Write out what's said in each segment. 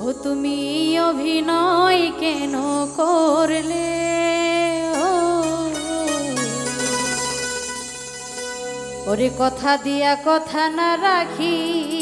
ও তুমি অভিনয় কেন করলে? ওরে কথা দিয়া কথা না রাখি।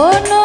oh no.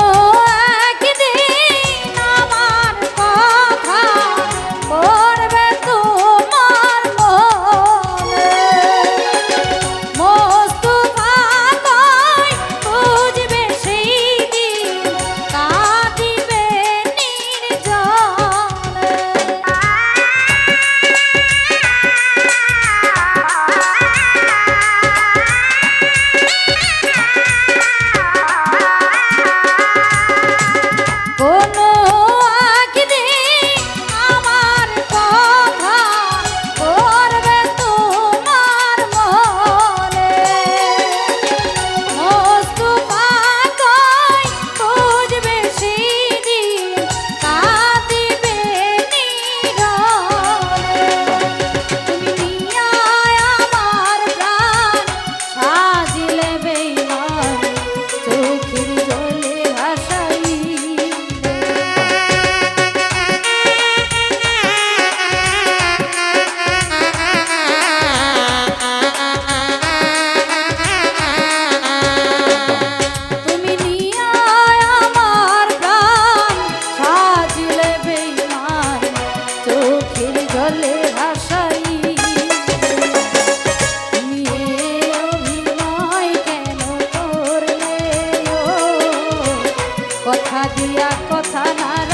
দেখা দিয়া কথা না